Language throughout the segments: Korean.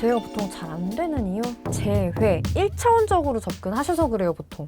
제외가 보통 잘 안 되는 이유? 제외. 1차원적으로 접근하셔서 그래요, 보통.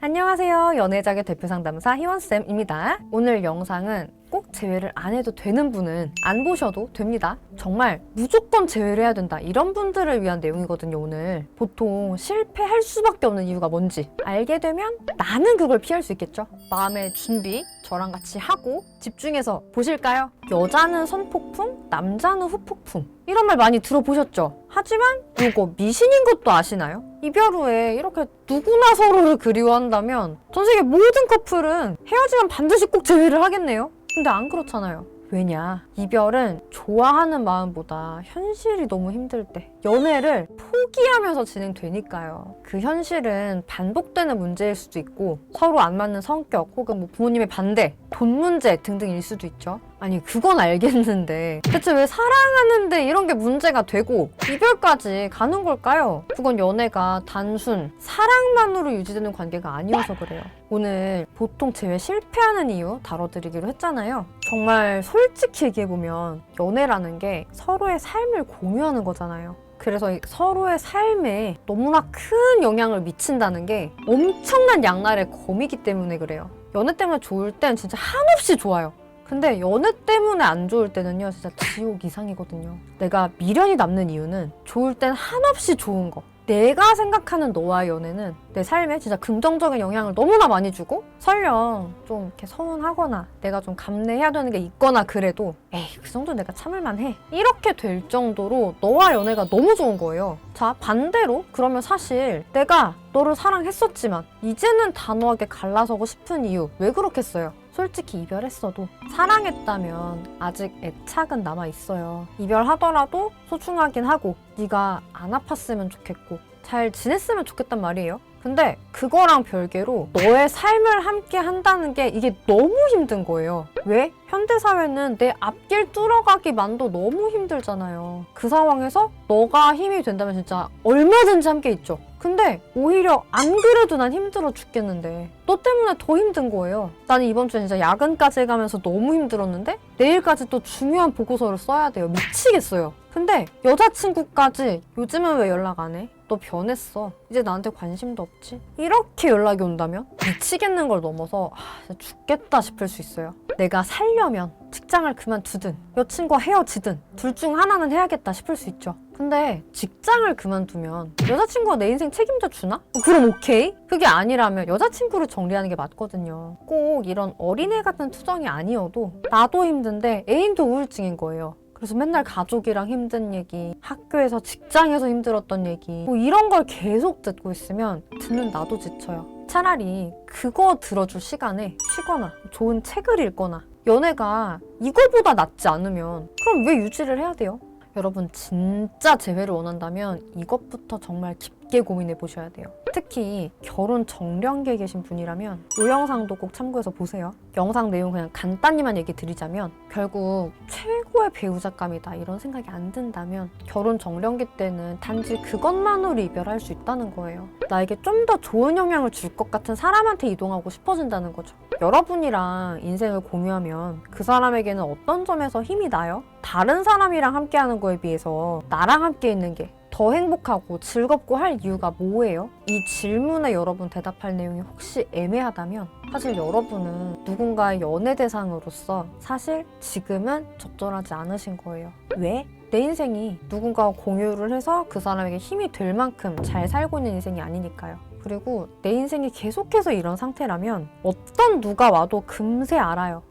안녕하세요. 연애작의 대표 상담사 희원쌤입니다. 오늘 영상은 꼭 제외를 안 해도 되는 분은 안 보셔도 됩니다. 정말 무조건 제외를 해야 된다. 이런 분들을 위한 내용이거든요, 오늘. 보통 실패할 수밖에 없는 이유가 뭔지 알게 되면 나는 그걸 피할 수 있겠죠. 마음의 준비 저랑 같이 하고 집중해서 보실까요? 여자는 선폭풍, 남자는 후폭풍. 이런 말 많이 들어보셨죠? 하지만 이거 미신인 것도 아시나요? 이별 후에 이렇게 누구나 서로를 그리워한다면 전 세계 모든 커플은 헤어지면 반드시 꼭 제외를 하겠네요. 근데 안 그렇잖아요. 왜냐? 이별은 좋아하는 마음보다 현실이 너무 힘들 때 연애를 포기하면서 진행되니까요. 그 현실은 반복되는 문제일 수도 있고 서로 안 맞는 성격 혹은 뭐 부모님의 반대, 돈 문제 등등일 수도 있죠. 아니 그건 알겠는데 대체 왜 사랑하는데 이런 게 문제가 되고 이별까지 가는 걸까요? 그건 연애가 단순 사랑만으로 유지되는 관계가 아니어서 그래요. 오늘 보통 제외 실패하는 이유 다뤄드리기로 했잖아요. 정말 솔직히 얘기해보면 연애라는 게 서로의 삶을 공유하는 거잖아요. 그래서 이 서로의 삶에 너무나 큰 영향을 미친다는 게 엄청난 양날의 검이기 때문에 그래요. 연애 때문에 좋을 땐 진짜 한없이 좋아요. 근데 연애 때문에 안 좋을 때는요, 진짜 지옥 이상이거든요. 내가 미련이 남는 이유는 좋을 땐 한없이 좋은 거. 내가 생각하는 너와의 연애는 내 삶에 진짜 긍정적인 영향을 너무나 많이 주고 설령 좀 이렇게 서운하거나 내가 좀 감내해야 되는 게 있거나 그래도 에이 그 정도 내가 참을만 해 이렇게 될 정도로 너와 연애가 너무 좋은 거예요 자 반대로 그러면 사실 내가 너를 사랑했었지만 이제는 단호하게 갈라서고 싶은 이유 왜 그렇겠어요 솔직히 이별했어도 사랑했다면 아직 애착은 남아 있어요. 이별하더라도 소중하긴 하고 네가 안 아팠으면 좋겠고 잘 지냈으면 좋겠단 말이에요. 근데 그거랑 별개로 너의 삶을 함께 한다는 게 이게 너무 힘든 거예요. 왜? 현대사회는 내 앞길 뚫어가기만도 너무 힘들잖아요. 그 상황에서 너가 힘이 된다면 진짜 얼마든지 함께 있죠. 근데 오히려 안 그래도 난 힘들어 죽겠는데 너 때문에 더 힘든 거예요. 나는 이번 주에 진짜 야근까지 해가면서 너무 힘들었는데 내일까지 또 중요한 보고서를 써야 돼요. 미치겠어요. 근데 여자친구까지 요즘은 왜 연락 안 해? 너 변했어. 이제 나한테 관심도 없지? 이렇게 연락이 온다면 미치겠는 걸 넘어서 아, 진짜 죽겠다 싶을 수 있어요. 내가 살려면 직장을 그만두든 여친과 헤어지든 둘 중 하나는 해야겠다 싶을 수 있죠. 근데 직장을 그만두면 여자친구가 내 인생 책임져 주나? 어, 그럼 오케이. 그게 아니라면 여자친구를 정리하는 게 맞거든요. 꼭 이런 어린애 같은 투정이 아니어도 나도 힘든데 애인도 우울증인 거예요. 그래서 맨날 가족이랑 힘든 얘기, 학교에서 직장에서 힘들었던 얘기, 뭐 이런 걸 계속 듣고 있으면 듣는 나도 지쳐요. 차라리 그거 들어줄 시간에 쉬거나 좋은 책을 읽거나 연애가 이거보다 낫지 않으면 그럼 왜 유지를 해야 돼요? 여러분 진짜 재회를 원한다면 이것부터 정말 깊게 고민해 보셔야 돼요. 특히 결혼 정령기에 계신 분이라면 이 영상도 꼭 참고해서 보세요. 영상 내용 그냥 간단히만 얘기 드리자면 결국 최고의 배우자감이다 이런 생각이 안 든다면 결혼 정령기 때는 단지 그것만으로 이별할 수 있다는 거예요. 나에게 좀 더 좋은 영향을 줄 것 같은 사람한테 이동하고 싶어진다는 거죠. 여러분이랑 인생을 공유하면 그 사람에게는 어떤 점에서 힘이 나요? 다른 사람이랑 함께하는 거에 비해서 나랑 함께 있는 게 더 행복하고 즐겁고 할 이유가 뭐예요? 이 질문에 여러분 대답할 내용이 혹시 애매하다면 사실 여러분은 누군가의 연애 대상으로서 사실 지금은 적절하지 않으신 거예요. 왜? 내 인생이 누군가와 공유를 해서 그 사람에게 힘이 될 만큼 잘 살고 있는 인생이 아니니까요. 그리고 내 인생이 계속해서 이런 상태라면 어떤 누가 와도 금세 알아요.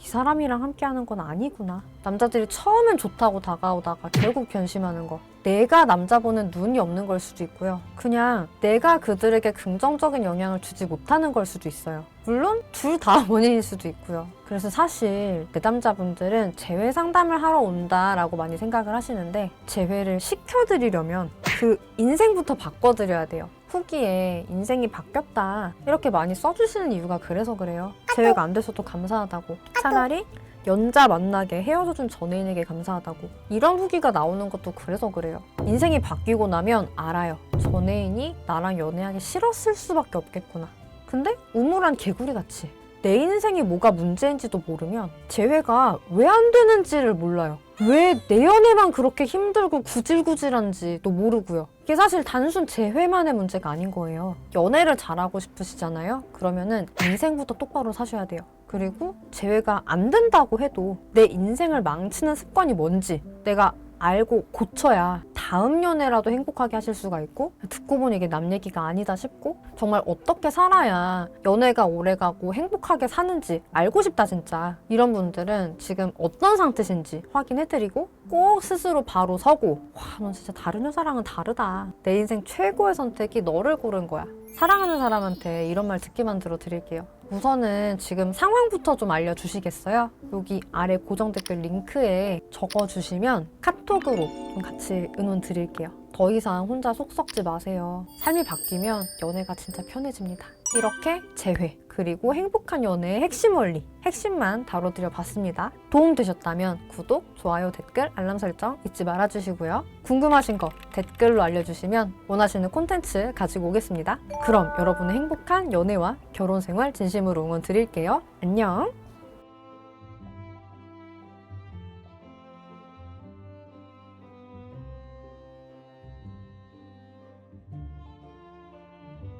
와, 이 사람이랑 함께하는 건 아니구나. 남자들이 처음엔 좋다고 다가오다가 결국 변심하는 거. 내가 남자 보는 눈이 없는 걸 수도 있고요. 그냥 내가 그들에게 긍정적인 영향을 주지 못하는 걸 수도 있어요. 물론 둘 다 원인일 수도 있고요. 그래서 사실 내담자분들은 재회 상담을 하러 온다라고 많이 생각을 하시는데 재회를 시켜드리려면 그 인생부터 바꿔드려야 돼요. 후기에 인생이 바뀌었다 이렇게 많이 써주시는 이유가 그래서 그래요. 재회가 안 돼서도 감사하다고. 차라리 연자 만나게 헤어져 준 전애인에게 감사하다고. 이런 후기가 나오는 것도 그래서 그래요. 인생이 바뀌고 나면 알아요. 전애인이 나랑 연애하기 싫었을 수밖에 없겠구나. 근데 우물한 개구리 같이 내 인생이 뭐가 문제인지도 모르면 재회가 왜 안 되는지를 몰라요. 왜 내 연애만 그렇게 힘들고 구질구질한지도 모르고요. 이게 사실 단순 재회만의 문제가 아닌 거예요. 연애를 잘하고 싶으시잖아요? 그러면은 인생부터 똑바로 사셔야 돼요. 그리고 재회가 안 된다고 해도 내 인생을 망치는 습관이 뭔지 내가 알고 고쳐야 다음 연애라도 행복하게 하실 수가 있고 듣고 보니 이게 남 얘기가 아니다 싶고 정말 어떻게 살아야 연애가 오래가고 행복하게 사는지 알고 싶다 진짜. 이런 분들은 지금 어떤 상태신지 확인해드리고 꼭 스스로 바로 서고 와 넌 진짜 다른 여자랑은 다르다. 내 인생 최고의 선택이 너를 고른 거야 사랑하는 사람한테 이런 말 듣게 만들어 드릴게요 우선은 지금 상황부터 좀 알려주시겠어요? 여기 아래 고정 댓글 링크에 적어주시면 카톡으로 좀 같이 응원 드릴게요. 더 이상 혼자 속 썩지 마세요. 삶이 바뀌면 연애가 진짜 편해집니다. 이렇게 재회, 그리고 행복한 연애의 핵심 원리, 핵심만 다뤄드려 봤습니다. 도움되셨다면 구독, 좋아요, 댓글, 알람 설정 잊지 말아주시고요. 궁금하신 거 댓글로 알려주시면 원하시는 콘텐츠 가지고 오겠습니다. 그럼 여러분의 행복한 연애와 결혼 생활 진심으로 응원 드릴게요. 안녕!